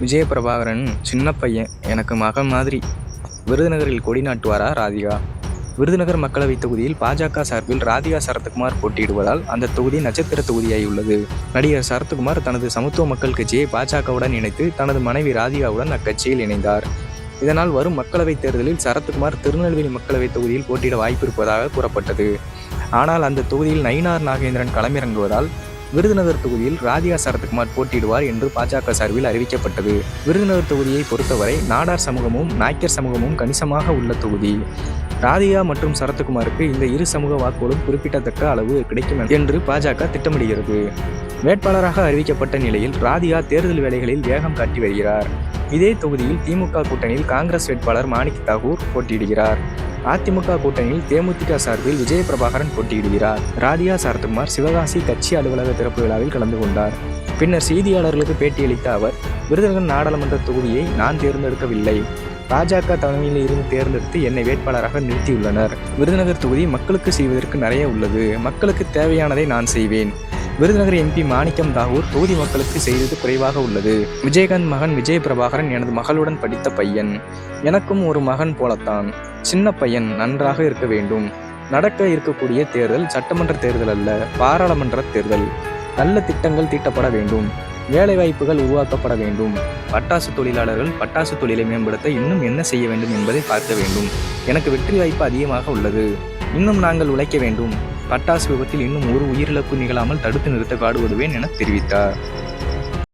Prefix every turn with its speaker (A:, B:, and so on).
A: விஜயபிரபாகரன் சின்ன பையன் எனக்கு மகன் மாதிரி. விருதுநகரில் கொடி நாட்டுவாரா ராதிகா? விருதுநகர் மக்களவைத் தொகுதியில் பாஜக சார்பில் ராதிகா சரத்குமார் போட்டியிடுவதால் அந்த தொகுதி நட்சத்திர தொகுதியாகி உள்ளது நடிகர் சரத்குமார் தனது சமத்துவ மக்கள் கட்சியை பாஜகவுடன் இணைத்து தனது மனைவி ராதிகாவுடன் அக்கட்சியில் இணைந்தார். இதனால் வரும் மக்களவைத் தேர்தலில் சரத்குமார் திருநெல்வேலி மக்களவைத் தொகுதியில் போட்டியிட வாய்ப்பு இருப்பதாக கூறப்பட்டது. ஆனால் அந்த தொகுதியில் நயினார் நாகேந்திரன் களமிறங்குவதால் விருதுநகர் தொகுதியில் ராதிகா சரத்குமார் போட்டியிடுவார் என்று பாஜக சார்பில் அறிவிக்கப்பட்டது. விருதுநகர் தொகுதியை பொறுத்தவரை நாடார் சமூகமும் நாய்க்கர் சமூகமும் கணிசமாக உள்ள தொகுதி. ராதிகா மற்றும் சரத்குமாருக்கு இந்த இரு சமூக வாக்குகளும் குறிப்பிடத்தக்க அளவு கிடைக்கும் என்று பாஜக திட்டமிடுகிறது. வேட்பாளராக அறிவிக்கப்பட்ட நிலையில் ராதிகா தேர்தல் வேலைகளில் வேகம் காட்டி வருகிறார். இதே தொகுதியில் திமுக கூட்டணியில் காங்கிரஸ் வேட்பாளர் மாணிக் தாகூர் போட்டியிடுகிறார். அதிமுக கூட்டணியில் தேமுதிக சார்பில் விஜய பிரபாகரன் போட்டியிடுகிறார். ராதிகா சரத்குமார் சிவகாசி கட்சி அலுவலக திறப்பு விழாவில் கலந்து கொண்டார். பின்னர் செய்தியாளர்களுக்கு பேட்டியளித்த அவர் விருதுநகர் நாடாளுமன்ற தொகுதியை நான் தேர்ந்தெடுக்கவில்லை. பாஜக தலைமையில் இருந்து தேர்ந்தெடுத்து என்னை வேட்பாளராக நிறுத்தியுள்ளனர் விருதுநகர் தொகுதி மக்களுக்கு செய்வதற்கு நிறைய உள்ளது. மக்களுக்கு தேவையானதை நான் செய்வேன். விருதுநகர் எம்பி மாணிக்கம் தாகூர் தொகுதி மக்களுக்கு செய்தது குறைவாக உள்ளது. விஜயகாந்த் மகன் விஜய் பிரபாகரன் எனது மகளுடன் படித்த பையன். எனக்கும் ஒரு மகன் போலத்தான். சின்ன பையன் நன்றாக இருக்க வேண்டும். நடக்க இருக்கக்கூடிய தேர்தல் சட்டமன்ற தேர்தல் அல்ல பாராளுமன்ற தேர்தல். நல்ல திட்டங்கள் தீட்டப்பட வேண்டும். வேலைவாய்ப்புகள் உருவாக்கப்பட வேண்டும். பட்டாசு தொழிலாளர்கள் பட்டாசு தொழிலை மேம்படுத்த இன்னும் என்ன செய்ய வேண்டும் என்பதை பார்க்க வேண்டும். எனக்கு வெற்றி வாய்ப்பு அதிகமாக உள்ளது. இன்னும் நாங்கள் உழைக்க வேண்டும். பட்டாசு விபத்தில் இன்னும் ஒரு உயிரிழப்பு நிகழாமல் தடுத்து நிறுத்த பாடுபடுவேன் என தெரிவித்தார்.